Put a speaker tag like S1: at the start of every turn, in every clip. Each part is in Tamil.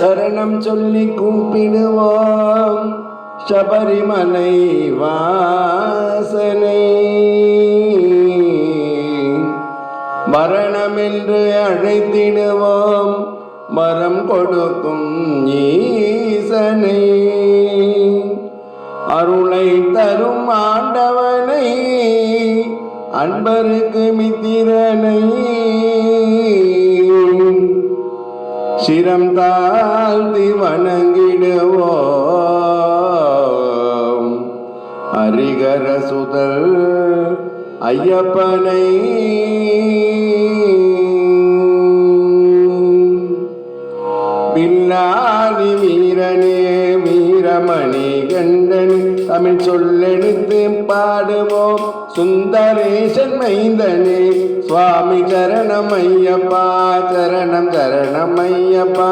S1: சரணம் சொல்லி கூப்பிடுவோம் சபரிமலை வாசனை. மரணம் என்று அழைத்திடுவோம் மரம் கொடுக்கும் ஈசனை. அருளை தரும் ஆண்டவனை அன்பருக்கு மித்திரனை. சிரம் தாழ்த்தி வணங்கிடுவோம் அரிகர சுதல் ஐயப்பனை வீரமணி தமிழ் சொல்லெடுத்து பாடுவோம். சுந்தரேசன் மைந்தனே சுவாமி சரணம் ஐயப்பா சரணம் சரணம் ஐயப்பா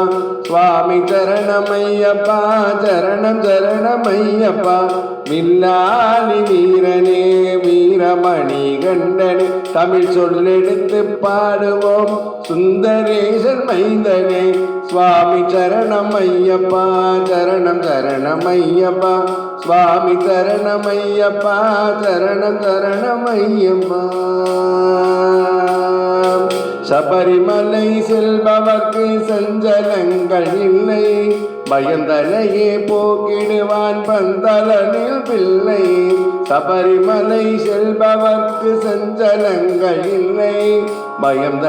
S1: சுவாமி சரணம் ஐயப்பா சரணம் சரணம் ஐயப்பா வில்லாலி வீரனே வீரமணி கண்டனே தமிழ் சொல்லெடுத்து பாடுவோம். சுந்தரேசன் மைந்தனே சுவாமி சரணம் ஐயப்பா சரணம் சரணம் ஐயப்பா சுவாமி தரணமையப்பா தரண தரணமையம்மா சபரிமலை செல்பவர்க்கு சஞ்சலங்கள் இல்லை. பயந்தலையே போக்கிடுவான் பந்தலனில் பிள்ளை. சபரிமலை செல்பவர்க்கு சஞ்சலங்கள் இல்லை. பயம்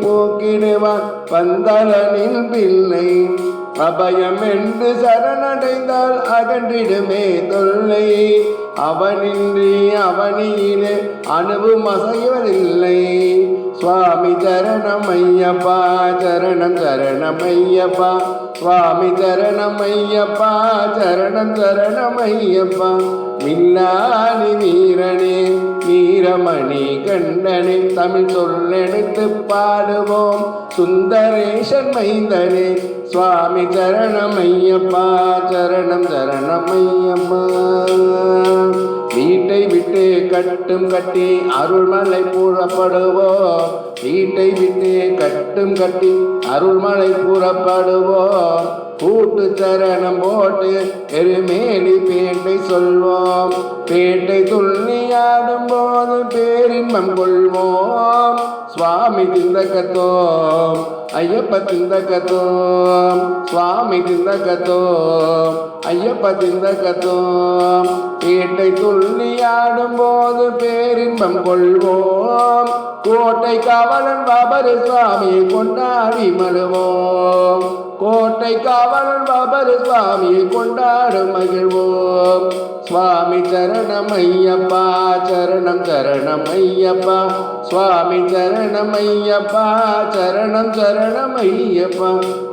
S1: போக்கிடுவான் பந்தலனில் பிள்ளை. அபயம் என்று சரணடைந்தால் அகன்றிடுமே தொல்லை. அவனின்றி அவனியிலே அணுவும் அசைவதில்லை. சுவாமி சரணம் சரணம் சரணமையப்பா சுவாமி சரணம் சரணம் சரணமையப்பா ஐயப்பா வீரனே வீரமணி கண்டனே தமிழ் சொல்லெடுத்து பாடுவோம். சுந்தரேஷன் மைந்தனே சுவாமி சரணமையப்பா சரணம் சரணம் கட்டும் கட்டி அருள்மலை புறப்படுவோம் வீட்டை விட்டு கட்டும் கட்டி அருள்மலை புறப்படுவோம் கூட்டு சரணம் போட்டு எருமேலி பேட்டை சொல்வோம். பேட்டை துள்ளி ஆடும் போது பே பேரின்பம் கொள்வோம். சுவாமி திந்தகத்தோம். ஐயப்ப திந்தகத்தோம். சுவாமி திந்தகத்தோம். ஐயப்ப திந்தகத்தோம். பேட்டை துள்ளியாடும் போது பேரின்பம் கொள்வோம். கோட்டை கவலன் பாபரு சுவாமியை கொண்டாடி மறுவோம் கோட்டை காவல் பாபர் சுவாமியை கொண்டாடும் மகிழ்வோம். சுவாமி சரணம் ஐயப்பா சரணம் சரணம் ஐயப்பா சுவாமி சரணம் ஐயப்பா சரணம் சரணம் ஐயப்பா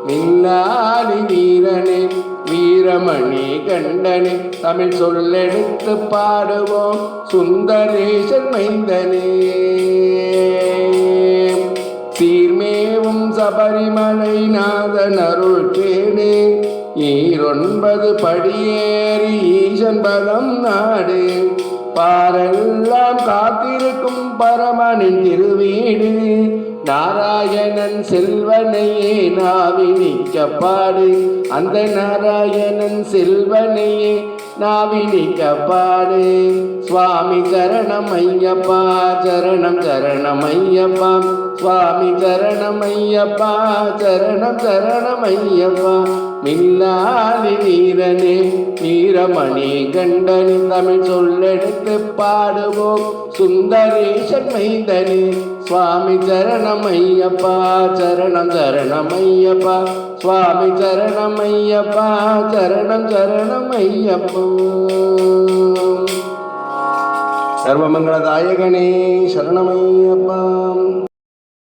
S1: மில்லாலி வீரனே வீரமணி கண்டனே தமிழ் சொல்லெடுத்து பாடுவோம். சுந்தரேசன் மைந்தனே. சபரிமலை நாதன் அருள் கேடு ஈரொன்பது படியேறி ஈசன் பதம் நாடு. பாரெல்லாம் காத்திருக்கும் பரமனின் திருவீடு. நாராயணன் செல்வனையே நாவினிக்க பாடு அந்த நாராயணன் செல்வனையே நாவினிக்க பாடு சுவாமி கரணம் ஐயப்பா சரணம் சரணம் ஐயப்பா சுவாமி சரணம் ஐயப்பா சரணம் சரணம் ஐயப்பா மின்னாலி வீரனே வீரமணி கண்டனி தமிழ் சொல்லெடுத்து பாடுவோம். சுந்தரேஷன் மைந்தனே சுவாமி சரணம் ஐயப்பா சரணம் சரணம் ஐயப்பா சுவாமி சரணம் ஐயப்பா சரணம்